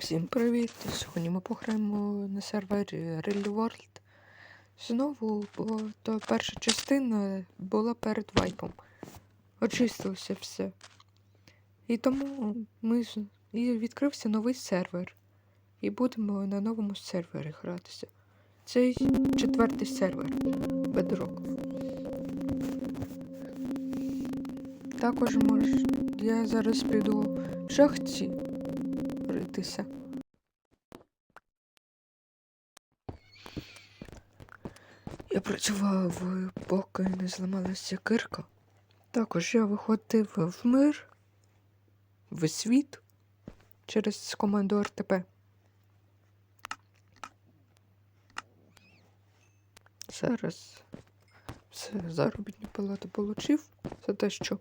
Всім привіт! Сьогодні ми пограємо на сервері Real World. Знову, бо то перша частина була перед вайпом. Очистилося все. І тому ми і відкрився новий сервер. І будемо на новому сервері гратися. Це четвертий сервер Bedrock. Також мож... я зараз піду в шахті ритися. Я працював, поки не зламалася кирка. Також я виходив в мир, в світ через команду РТП. Зараз все заробітну плату получив за те, що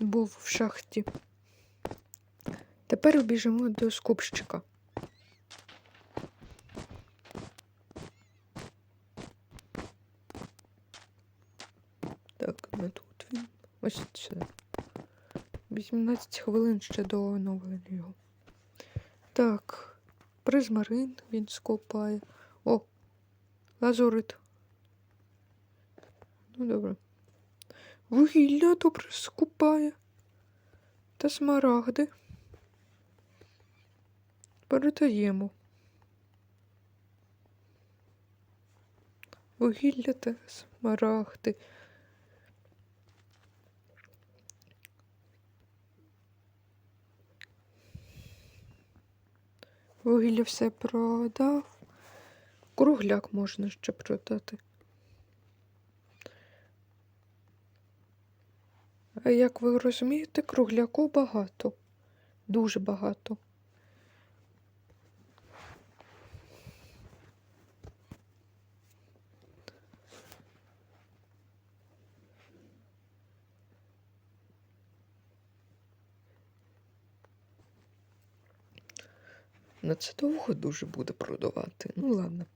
був в шахті. Тепер біжимо до скупщика. Так, не тут він. Ось це. 18 хвилин ще до оновлення. Так, призмарин він скопає. О! Лазурит. Ну, добре. Вугілля добре скупає. Та смарагди. Передаємо. Вугілля та смарагди. Вугілля все продав. Кругляк можна ще продати. А як ви розумієте, кругляку багато. Дуже багато. На це довго дуже буде продавати. Ну ладно.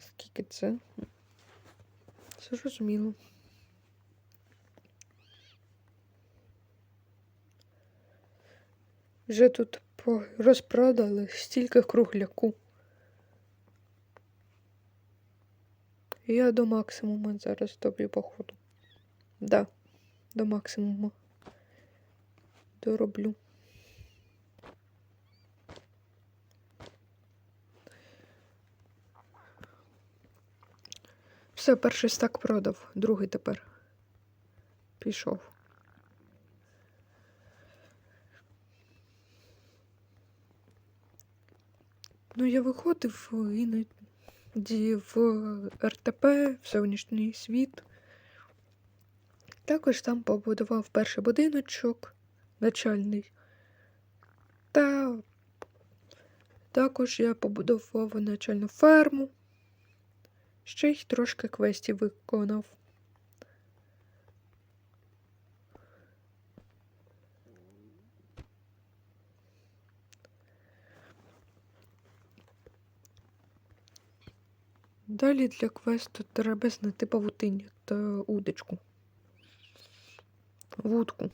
Скільки це? Зрозуміло. Вже тут розпродали стільки кругляку. Я до максимуму зараз добрі походу. Да, до максимуму. Дороблю. Все, перший стак продав, другий тепер пішов. Ну, я виходив іноді в РТП, в зовнішній світ. Також там побудував перший будиночок начальний. Та також я побудував начальну ферму. Ще й трошки квестів виконав. Далі для квесту треба знайти павутиння та удочку. Вудку.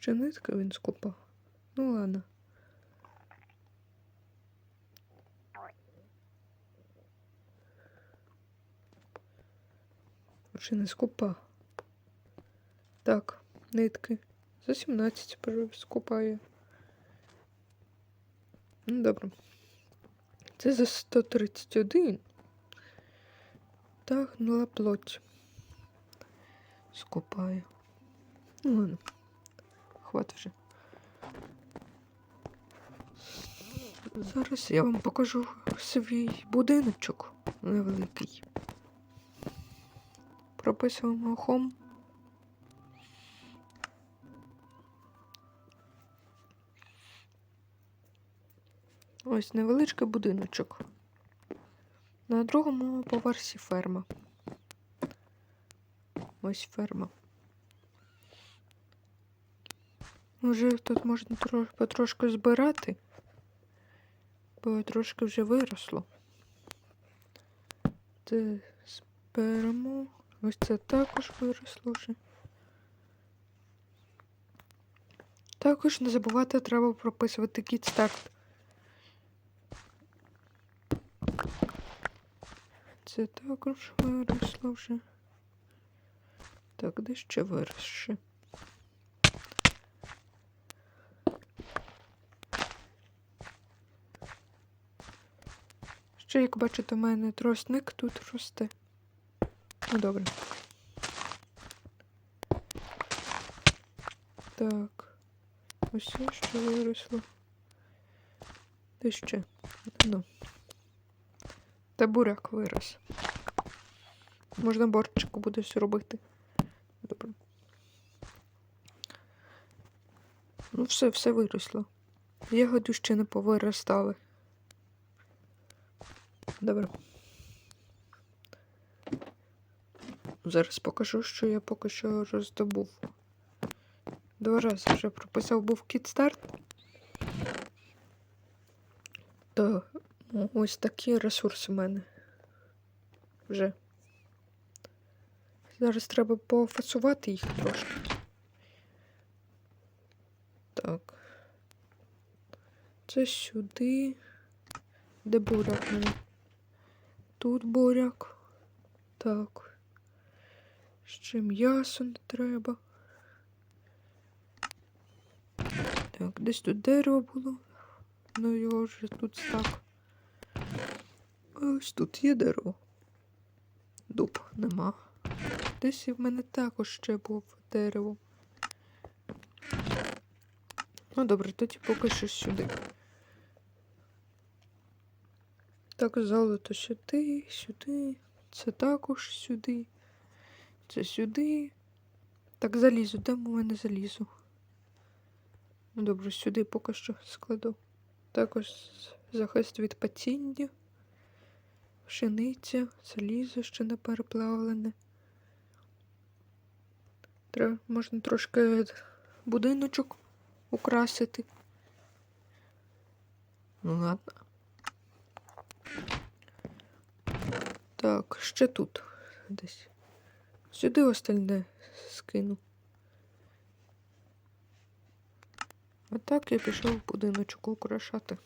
Ще нитка він скупав. Ну ладно. Вже не скупа. Так, нитки. За 17 вже скупає. Ну, добре. Це за 131. Так, гнила плоть. Скупає. Ну ладно. Хватить вже. Зараз я вам покажу свій будиночок невеликий. Прописуємо хом. Ось невеличкий будиночок. На другому поверсі ферма. Ось ферма. Вже тут можна потрошку збирати, бо трошки вже виросло. Це зберемо. Ось це також виросло вже. Також не забувати треба прописувати кіт старт. Це також виросло вже. Так, де ще виросше? Ще, як бачите, у мене тросник тут росте. Ну, добре. Так. Ось ще виросло. Де ще? Ну. Та буряк вирос. Можна борчику буде все робити. Добре. Ну, все, все виросло. Ягоди ще не повиростали. Добре. Зараз покажу, що я поки що роздобув. Два рази вже прописав був кітстарт. То ну, ось такі ресурси в мене. Вже. Зараз треба пофасувати їх трошки. Так. Це сюди. Де буряк мене? Тут буряк. Так. Ще м'ясо не треба. Так, десь тут дерево було. Ну його вже тут стак. Ось тут є дерево. Дуб нема. Десь і в мене також ще було дерево. Ну добре, тоді поки що сюди. Так, золото сюди, сюди. Це також сюди. Це сюди. Так, залізу. Де в мене залізу? Ну добре, сюди поки що складу. Також захист від паціння, пшениця, залізо ще не переплавлене. Треба, можна трошки будиночок украсити. Ну ладно. Так, ще тут десь. Сюди остальне скину. А так я пішов будиночок украшати.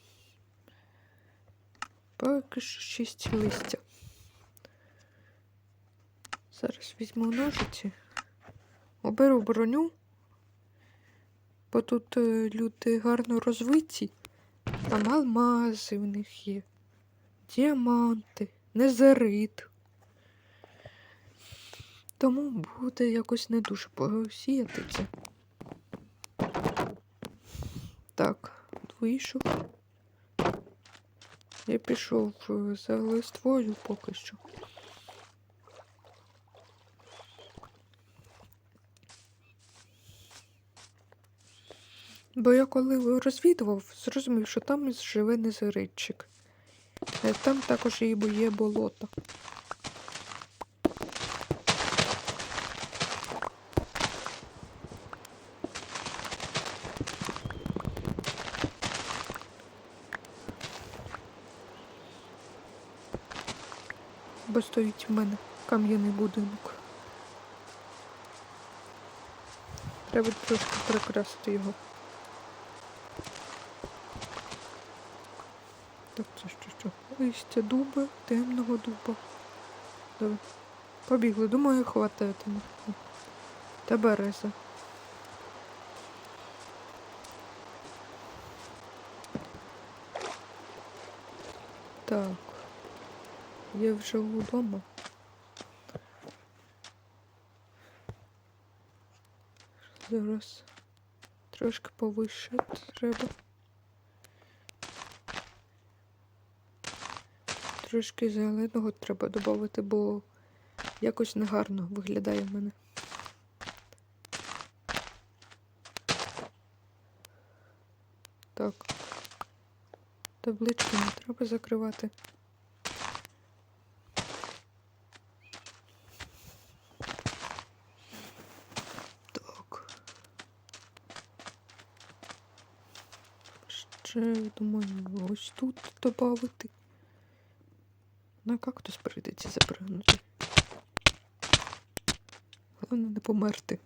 Поки що шість листя. Зараз візьму ножиці, оберу броню, бо тут е, люди гарно розвиті. Там алмази в них є, діаманти, незерит. Тому буде якось не дуже посіяти це. Так, вийшов. Я пішов за листвою поки що. Бо я коли розвідував, зрозумів, що там живе незаритчик. Е, Там також і є болото. Бо стоїть в мене кам'яний будинок. Треба трошки прикрасити його. Так, це що, що? Листя дуба, темного дуба. Добре. Побігли, думаю, хвататиме. Та береза. Так. Я вже вдома. Зараз трошки повище треба. Трошки зеленого треба додати, бо якось негарно виглядає в мене. Так. Таблички не треба закривати. Так. Ще, думаю, ось тут додати. На кактус прийдеться запригнути. Головне не померти.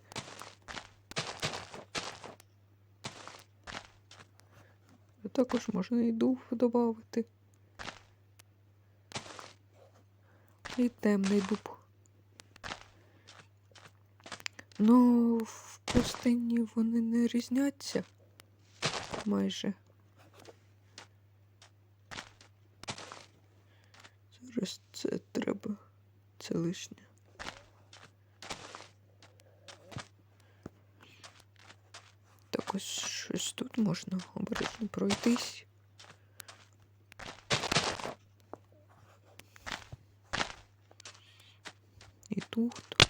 Також можна і дух додати. І темний дуб. Ну, в пустині вони не різняться майже. Зараз це треба. Це лишнє. Так ось щось тут можна обережно пройтись. І тут.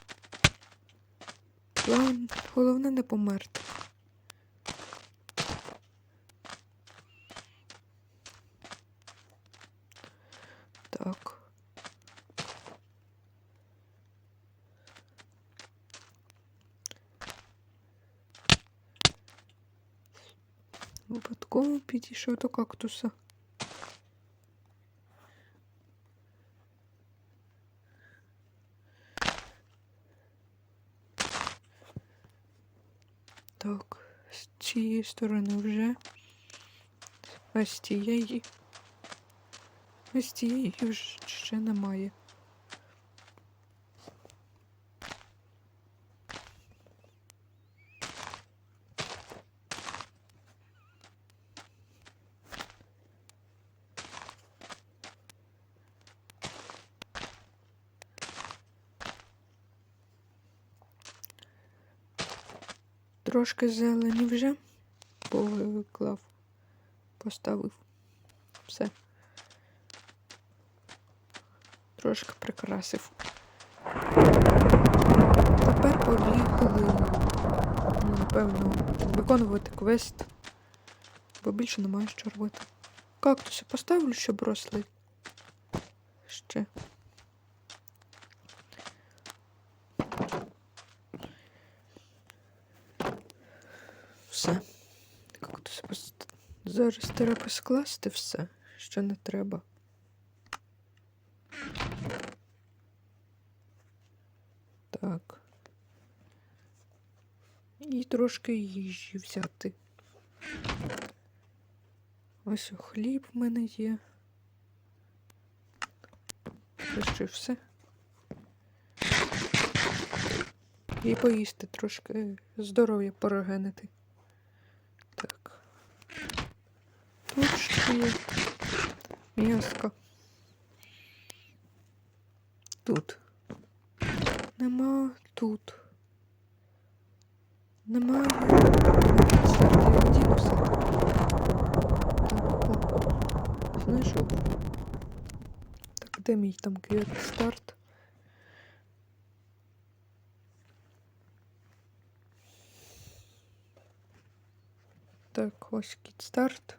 Головне не померти. Так. Випадково підійшов до кактуса. Так, з цієї сторони вже. А з тієї. А з тієї вже ще немає. Трошки зелені вже поклав, поставив. Все. Трошки прикрасив. Тепер поїхали, ну, напевно, виконувати квест, бо більше немає що робити. Кактуси поставлю, щоб росли. Ще. Все. Зараз треба скласти все, що не треба. Так. І трошки їжі взяти. Ось хліб в мене є. Ще все. І поїсти трошки здоров'я порогенити. Тут ще є м'яско. Тут. Нема тут. Немає. Це я дінуся. Так, о. Знайшов. Так, де мій там квіт старт? Так, ось кіт старт.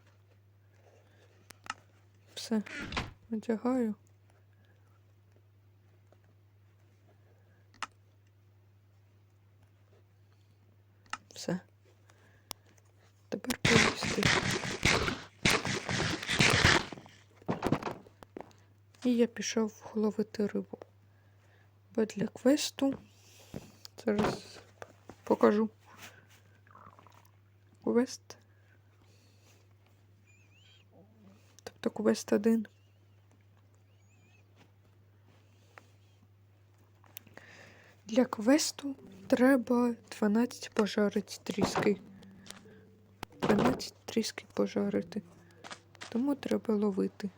Все, одягаю. Все. Тепер поїсти. І я пішов ловити рибу. Бо для квесту зараз покажу. Квест. Тобто квест один. Для квесту треба 12 пожарити тріски. 12 тріски пожарити. Тому треба ловити.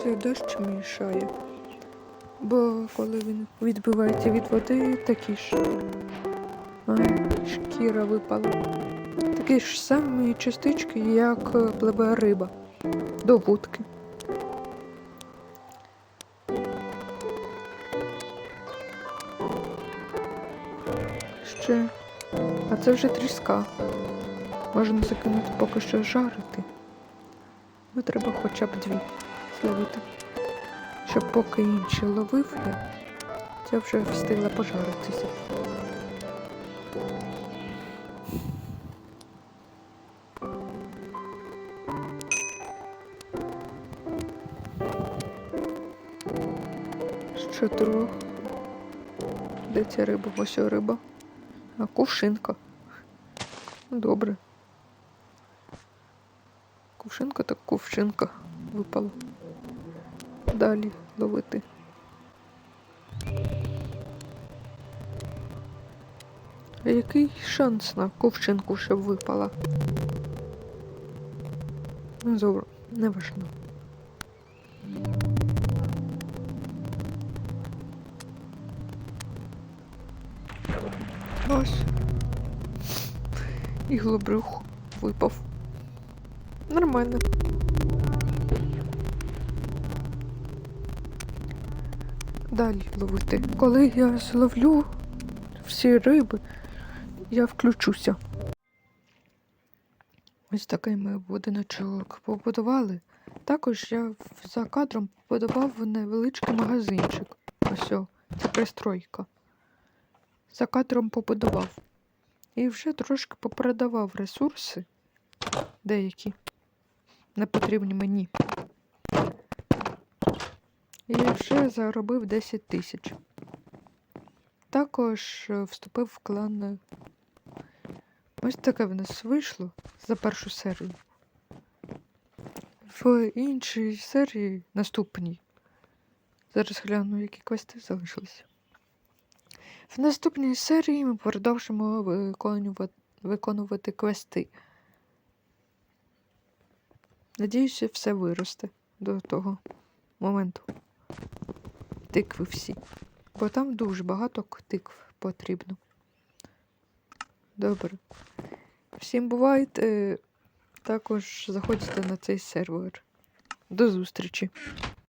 Ще дощ мішає. Бо коли він відбивається від води, такі ж а, шкіра випала. Такі ж самі частички, як е, пливе риба до вудки. Ще. А це вже тріска. Можна закинути поки що жарити. Ну, треба хоча б дві зловити. Щоб поки інші ловив я, це вже встигла пожаритися. Що трохи? Де ця риба? Ось риба. А кувшинка. Добре. Кувшинка так кувшинка випала. Далі ловити. А який шанс на кувшинку, щоб випала? Ну, добре, не важливо. Ось. І глобрюх випав. Нормально. Далі ловити. Коли я зловлю всі риби, я включуся. Ось такий ми будиночок побудували. Також я за кадром побудував невеличкий магазинчик. Ось це пристройка. За кадром побудував. І вже трошки попродавав ресурси деякі не потрібні мені. І вже заробив 10 тисяч. Також е, вступив в клан. е, Ось таке в нас вийшло за першу серію. В іншій серії, наступній. Зараз гляну, які квести залишилися. В наступній серії ми продовжимо виконувати, виконувати квести. Надіюся, все виросте до того моменту. Тикви всі. Бо там дуже багато тикв потрібно. Добре. Всім бувайте. Також заходьте на цей сервер. До зустрічі!